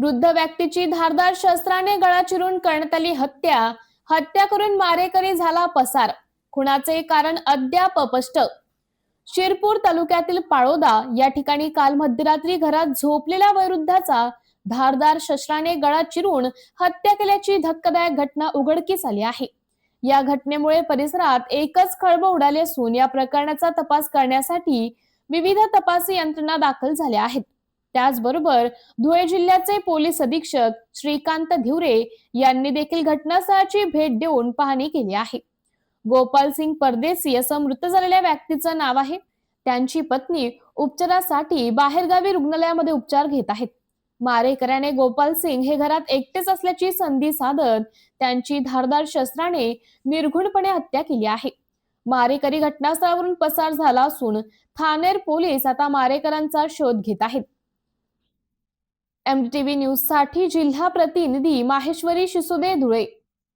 वृद्ध व्यक्तीची धारदार शस्त्राने गळा चिरून करण्यात आली हत्या. हत्या करून मारेकरी झाला पसार. खुणाचे कारण अद्याप अपष्ट शिरपूर तालुक्यातील पाळोदा या ठिकाणी काल मध्यरात्री घरात झोपलेल्या वयोवृद्धाचा धारदार शस्त्राने गळा चिरून हत्या केल्याची धक्कादायक घटना उघडकीस आली आहे. या घटनेमुळे परिसरात एकच खळबळ उडाली असून या प्रकरणाचा तपास करण्यासाठी विविध तपासी यंत्रणा दाखल झाल्या आहेत. त्याचबरोबर धुळे जिल्ह्याचे पोलीस अधीक्षक श्रीकांत धिवरे यांनी देखील घटनास्थळाची भेट देऊन पाहणी केली आहे. गोपाल सिंग परदेसी असं मृत झालेल्या व्यक्तीचं नाव आहे. त्यांची पत्नी उपचारासाठी बाहेरगावी रुग्णालयामध्ये उपचार घेत आहेत. मारेकऱ्याने गोपाल सिंग हे घरात एकटेच असल्याची संधी साधत त्यांची धारदार शस्त्राने निर्घुणपणे हत्या केली आहे. मारेकरी घटनास्थळावरून पसार झाला असून थानेर पोलीस आता मारेकरांचा शोध घेत आहेत. एमटीव्ही न्यूजसाठी जिल्हा प्रतिनिधी माहेश्वरी शिसोदे धुळे.